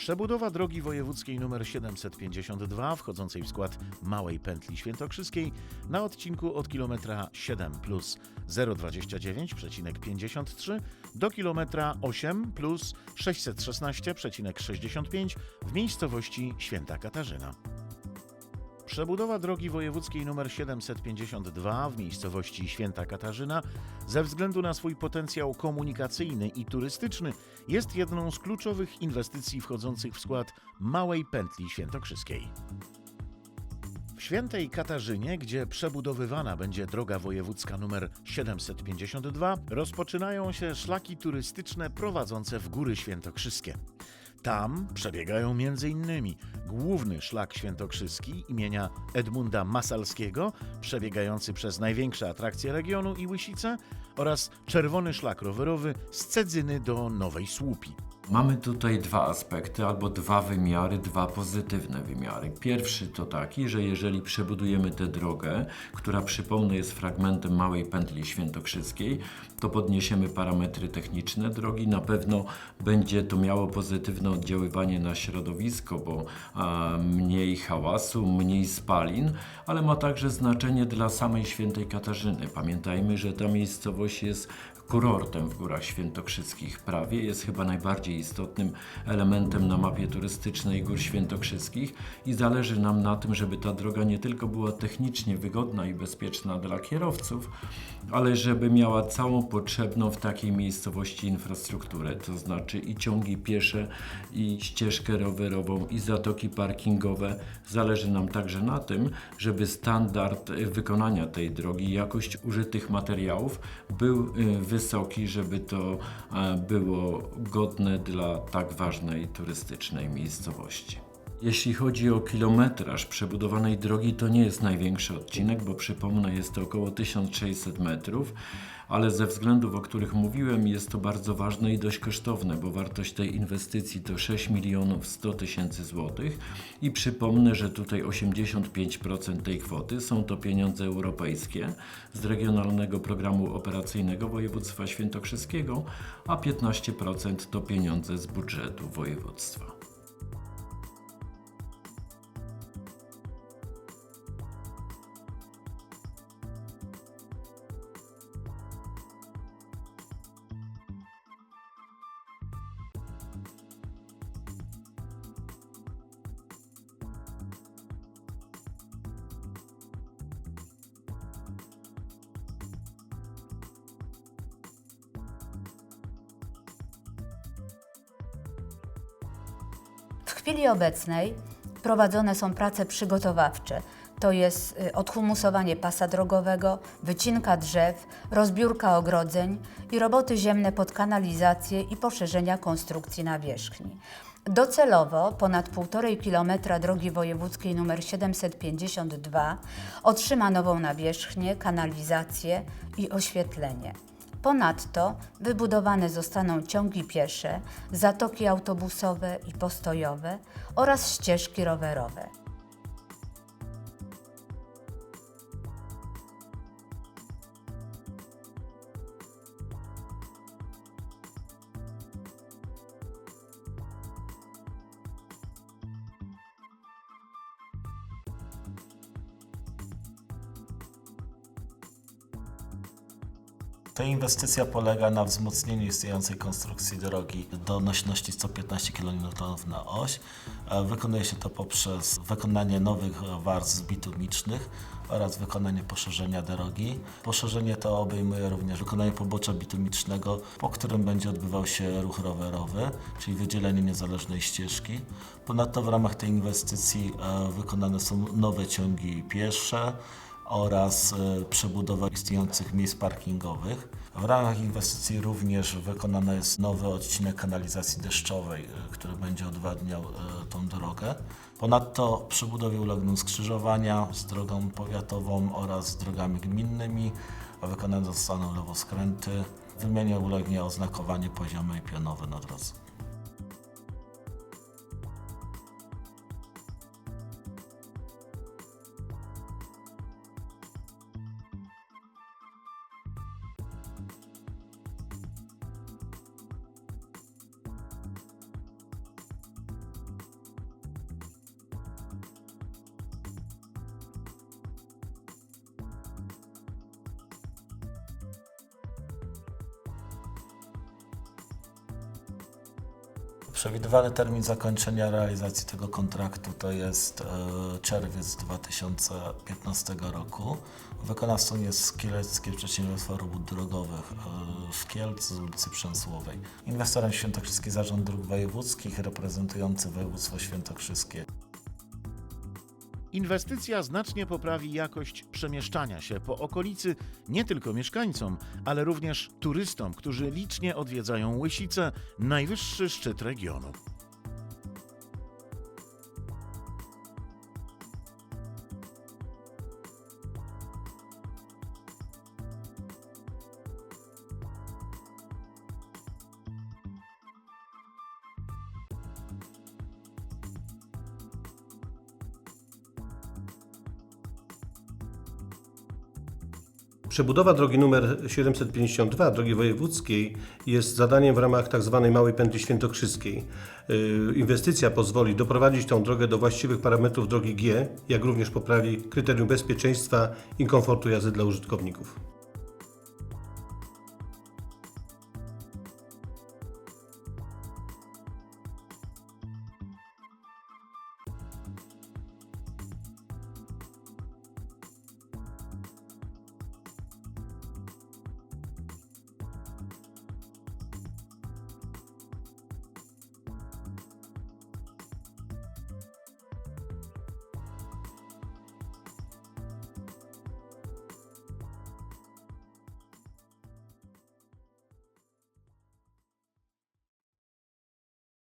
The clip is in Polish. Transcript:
Przebudowa drogi wojewódzkiej nr 752, wchodzącej w skład Małej Pętli Świętokrzyskiej, na odcinku od kilometra 7 plus 029,53 do kilometra 8 plus 616,65 w miejscowości Święta Katarzyna. Przebudowa drogi wojewódzkiej nr 752 w miejscowości Święta Katarzyna ze względu na swój potencjał komunikacyjny i turystyczny jest jedną z kluczowych inwestycji wchodzących w skład Małej Pętli Świętokrzyskiej. W Świętej Katarzynie, gdzie przebudowywana będzie droga wojewódzka nr 752, rozpoczynają się szlaki turystyczne prowadzące w Góry Świętokrzyskie. Tam przebiegają m.in. główny szlak świętokrzyski imienia Edmunda Masalskiego, przebiegający przez największe atrakcje regionu i Łysice, oraz czerwony szlak rowerowy z Cedzyny do Nowej Słupi. Mamy tutaj dwa aspekty, albo dwa wymiary, dwa pozytywne wymiary. Pierwszy to taki, że jeżeli przebudujemy tę drogę, która przypomnę jest fragmentem małej pętli świętokrzyskiej, to podniesiemy parametry techniczne drogi. Na pewno będzie to miało pozytywne oddziaływanie na środowisko, bo a, mniej hałasu, mniej spalin, ale ma także znaczenie dla samej świętej Katarzyny. Pamiętajmy, że ta miejscowość jest kurortem w Górach Świętokrzyskich prawie. Jest chyba najbardziej istotnym elementem na mapie turystycznej Gór Świętokrzyskich i zależy nam na tym, żeby ta droga nie tylko była technicznie wygodna i bezpieczna dla kierowców, ale żeby miała całą potrzebną w takiej miejscowości infrastrukturę, to znaczy i ciągi piesze, i ścieżkę rowerową, i zatoki parkingowe. Zależy nam także na tym, żeby standard wykonania tej drogi, jakość użytych materiałów był y, wysoki, żeby to e, było godne dla tak ważnej turystycznej miejscowości. Jeśli chodzi o kilometraż przebudowanej drogi, to nie jest największy odcinek, bo przypomnę, jest to około 1600 metrów, ale ze względów, o których mówiłem, jest to bardzo ważne i dość kosztowne, bo wartość tej inwestycji to 6 milionów 100 tysięcy złotych i przypomnę, że tutaj 85% tej kwoty są to pieniądze europejskie z Regionalnego Programu Operacyjnego Województwa Świętokrzyskiego, a 15% to pieniądze z budżetu województwa. Chwili obecnej prowadzone są prace przygotowawcze, to jest y, odhumusowanie pasa drogowego, wycinka drzew, rozbiórka ogrodzeń i roboty ziemne pod kanalizację i poszerzenia konstrukcji nawierzchni. Docelowo ponad 1,5 kilometra drogi wojewódzkiej nr 752 otrzyma nową nawierzchnię, kanalizację i oświetlenie. Ponadto wybudowane zostaną ciągi piesze, zatoki autobusowe i postojowe oraz ścieżki rowerowe. Ta inwestycja polega na wzmocnieniu istniejącej konstrukcji drogi do nośności 115 kN na oś. E, Wykonuje się to poprzez wykonanie nowych warstw bitumicznych oraz wykonanie poszerzenia drogi. Poszerzenie to obejmuje również wykonanie pobocza bitumicznego, po którym będzie odbywał się ruch rowerowy, czyli wydzielenie niezależnej ścieżki. Ponadto w ramach tej inwestycji e, wykonane są nowe ciągi piesze, oraz e, przebudowa istniejących miejsc parkingowych. W ramach inwestycji również wykonany jest nowy odcinek kanalizacji deszczowej, e, który będzie odwadniał e, tą drogę. Ponadto przebudowie ulegną skrzyżowania z drogą powiatową oraz z drogami gminnymi, a wykonane zostaną lewoskręty. Wymianie ulegnie oznakowanie poziome i pionowe na drodze. Przewidywany termin zakończenia realizacji tego kontraktu to jest e, czerwiec 2015 roku. Wykonawcą jest Kieleckie Przedsiębiorstwo Robót Drogowych e, w Kielc z ulicy Przemysłowej. Inwestorem Świętokrzyski Zarząd Dróg Wojewódzkich reprezentujący województwo świętokrzyskie. Inwestycja znacznie poprawi jakość przemieszczania się po okolicy nie tylko mieszkańcom, ale również turystom, którzy licznie odwiedzają Łysicę, najwyższy szczyt regionu. Przebudowa drogi numer 752, drogi wojewódzkiej, jest zadaniem w ramach tzw. Małej Pętli Świętokrzyskiej. Yy, Inwestycja pozwoli doprowadzić tą drogę do właściwych parametrów drogi G, jak również poprawi kryterium bezpieczeństwa i komfortu jazdy dla użytkowników.